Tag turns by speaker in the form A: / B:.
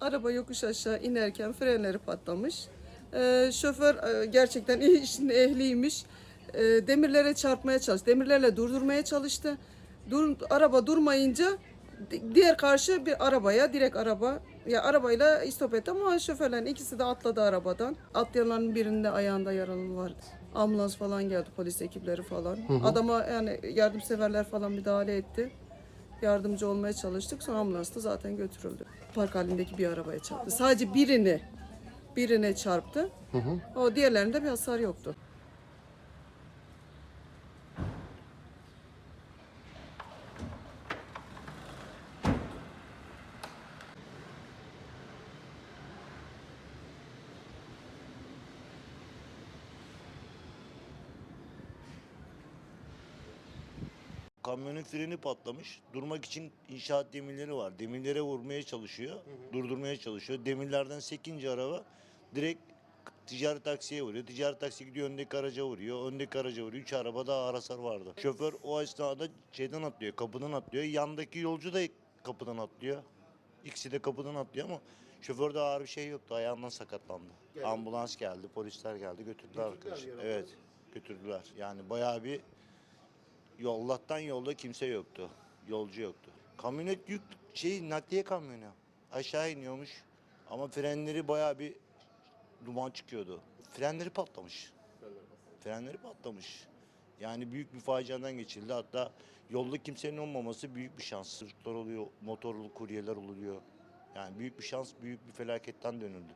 A: Araba yokuş aşağı inerken frenleri patlamış. Ee, şoför e, gerçekten iyi işin ehliymiş. Ee, demirlere çarpmaya çalıştı. Demirlerle durdurmaya çalıştı. Dur, araba durmayınca di- diğer karşı bir arabaya, direkt araba ya arabayla istop etti ama şoförlerin ikisi de atladı arabadan. Atlayanların birinde ayağında yaralı vardı. Ambulans falan geldi, polis ekipleri falan. Adama yani yardımseverler falan müdahale etti. Yardımcı olmaya çalıştık. Sonra ambulans da zaten götürüldü. Park halindeki bir arabaya çarptı. Sadece birini birine çarptı. O diğerlerinde bir hasar yoktu.
B: Kamyonun freni patlamış. Durmak için inşaat demirleri var. Demirlere vurmaya çalışıyor. Durdurmaya çalışıyor. Demirlerden sekince araba direkt ticari taksiye vuruyor. Ticari taksi gidiyor öndeki araca vuruyor. Öndeki araca vuruyor. Üç arabada ağır hasar vardı. Şoför o esnada şeyden atlıyor. Kapıdan atlıyor. Yandaki yolcu da kapıdan atlıyor. İkisi de kapıdan atlıyor ama şoförde ağır bir şey yoktu. Ayağından sakatlandı. Ambulans geldi, polisler geldi, götürdüler arkadaşı. Evet, götürdüler. Yani bayağı bir Yollahtan yolda kimse yoktu. Yolcu yoktu. Kamyonet yük şey nakliye kamyonu. Aşağı iniyormuş. Ama frenleri bayağı bir duman çıkıyordu. Frenleri patlamış. Frenleri patlamış. Yani büyük bir faciadan geçildi. Hatta yolda kimsenin olmaması büyük bir şans. Sırtlar oluyor, motorlu kuryeler oluyor. Yani büyük bir şans, büyük bir felaketten dönüldü.